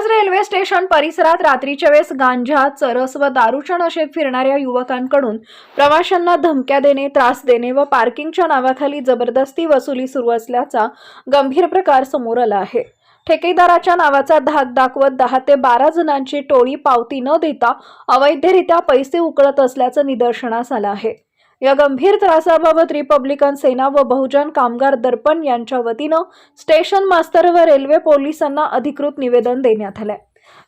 Station परिसरात रात्रीच्या वेळेस गांजा चरस व दारूच्या नशेत फिरणाऱ्या युवकांकडून प्रवाशांना धमक्या देणे त्रास देणे व पार्किंगच्या नावाखाली जबरदस्ती वसुली सुरू असल्याचा गंभीर प्रकार समोर आला आहे. ठेकेदाराच्या नावाचा धाक दाखवत दहा ते बारा जणांची टोळी पावती न देता अवैधरित्या पैसे उकळत असल्याचं निदर्शनास आलं आहे. या गंभीर त्रासाबाबत रिपब्लिकन सेना व बहुजन कामगार दर्पण यांच्या वतीनं स्टेशन मास्तर व रेल्वे पोलिसांना अधिकृत निवेदन देण्यात आलंय.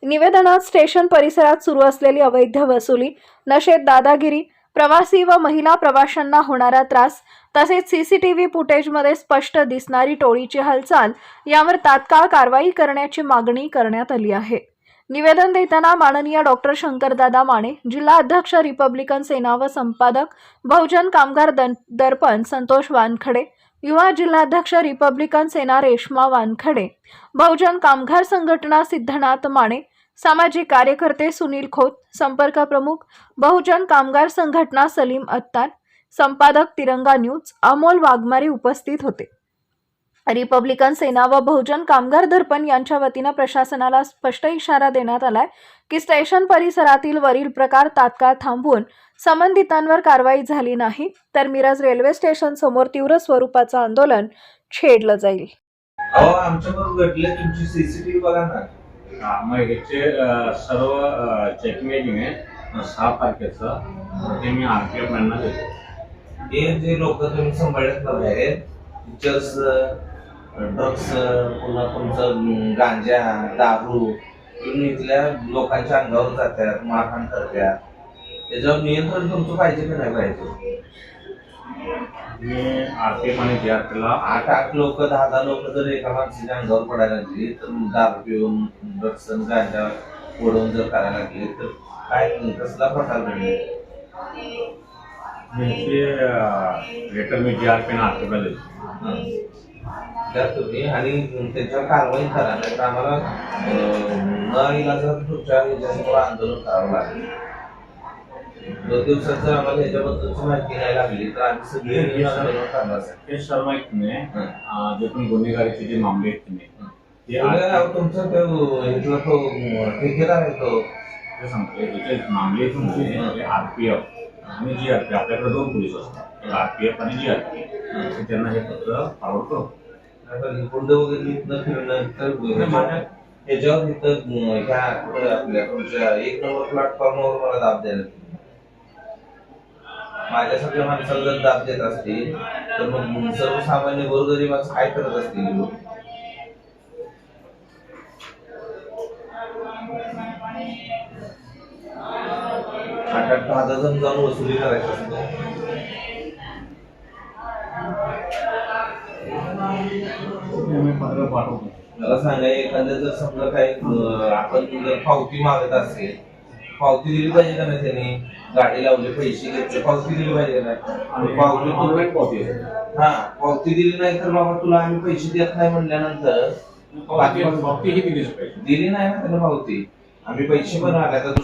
निवेदनात स्टेशन परिसरात सुरू असलेली अवैध वसुली नशेत दादागिरी प्रवासी व महिला प्रवाशांना होणारा त्रास तसेच सीसीटीव्ही फुटेजमध्ये स्पष्ट दिसणारी टोळीची हालचाल यावर तात्काळ कारवाई करण्याची मागणी करण्यात आली आहे. निवेदन देताना माननीय डॉक्टर शंकरदादा माने जिल्हा अध्यक्ष रिपब्लिकन सेना व संपादक बहुजन कामगार दन दर्पण संतोष वानखडे युवा जिल्हाध्यक्ष रिपब्लिकन सेना रेश्मा वानखडे बहुजन कामगार संघटना सिद्धनाथ माने सामाजिक कार्यकर्ते सुनील खोत संपर्क प्रमुख बहुजन कामगार संघटना सलीम अत्तार संपादक तिरंगा न्यूज अमोल वाघमारे उपस्थित होते. रिपब्लिकन सेना व बहुजन कामगार दर्पण यांच्या वतीनं प्रशासनाला स्पष्ट इशारा देण्यात आलाय की स्टेशन परिसरातील वरील प्रकार तात्काळ थांबवून संबंधितांवर कारवाई झाली नाही तर मिरज रेल्वे स्टेशन समोर तीव्र स्वरूपाचं आंदोलन छेडलं जाईल. अहो आमच्याबरोबर घडले तुमची सीसीटीव्ही बघा ना. मग ह्याचे अ, सर्व चेकिंग आहे सहा तारखेचं ते मी आर पी एफ यांना देतो. जे लोक तुम्ही सांभाळत ना बाहेर टीचर्स ड्रग्स पुन्हा तुमचं गांजा दारू तुम्ही इथल्या लोकांच्या अंगावर जातात मारहाण करतात त्याच्यावर नियंत्रण तुमचं पाहिजे की नाही पाहिजे? मी आर पी एफ आणि जी आठ आठ लोक दहा दहा लोक जर एका माणसाच्या अंगावर पडायला लागली तर दारू पिऊन ड्रग्स गांजा ओढून जर करायला लागले तर काय कसला प्रकार घडले ह्याचे लेटर मी जी आर पी आणि आर पी एफला देतो त्या तुम्ही आणि त्याच्यावर कारवाई करा नाही तर आम्हाला न इलाजा तुमच्या ह्याच्यासमोर आंदोलन करावं लागेल. दोन दिवसात जर आम्हाला ह्याच्याबद्दलची माहिती नाही लागली तर आम्ही सगळे मिळून आंदोलन करणार आहे. ते सर्व आहेत की नाही जे पण गुन्हेगारीचे जे मामले आहेत की नाही तुमचा तो ह्यातला तो ठेकेदार आहे तो. ते सांगतो याचे मामले आहेत की नाही, ते आर पी एफ आणि जी आर पी आपल्याकडे दोन पोलीस असतात. आर पी एफ आणि जी आर पी त्यांना हे पत्र फॉरवर्ड करतो गुंड वगैरे इथनं फिरणं तर माझ्या- ह्याच्यावर इथं ह्या आपल्या तुमच्या एक नंबर प्लॅटफॉर्मवर मला दाब द्यायला तुम्ही. माझ्यासारख्या माणसाला जर दाब देत असतील तर मग सर्वसामान्य गोरगरिबाचं काय करत असतील लोक? आठ आठ दहा जण जाऊन वसुली करायचं असतं मी पत्र पाठवतो. मला सांगा एखादं जर समजा काही आपण जर पावती मागत असेल पावती दिली पाहिजे का नाही त्याने? गाडी लावली पैसे घेतले पावती दिली पाहिजे का नाही? पावती ऑनलाईन पावती हा पावती दिली नाही तर बाबा तुला आम्ही पैसे देत नाही म्हणल्यानंतर पावती ही दिलीच पाहिजे. दिली नाही ना त्याने पावती. आम्ही पैसे पण आल्या तर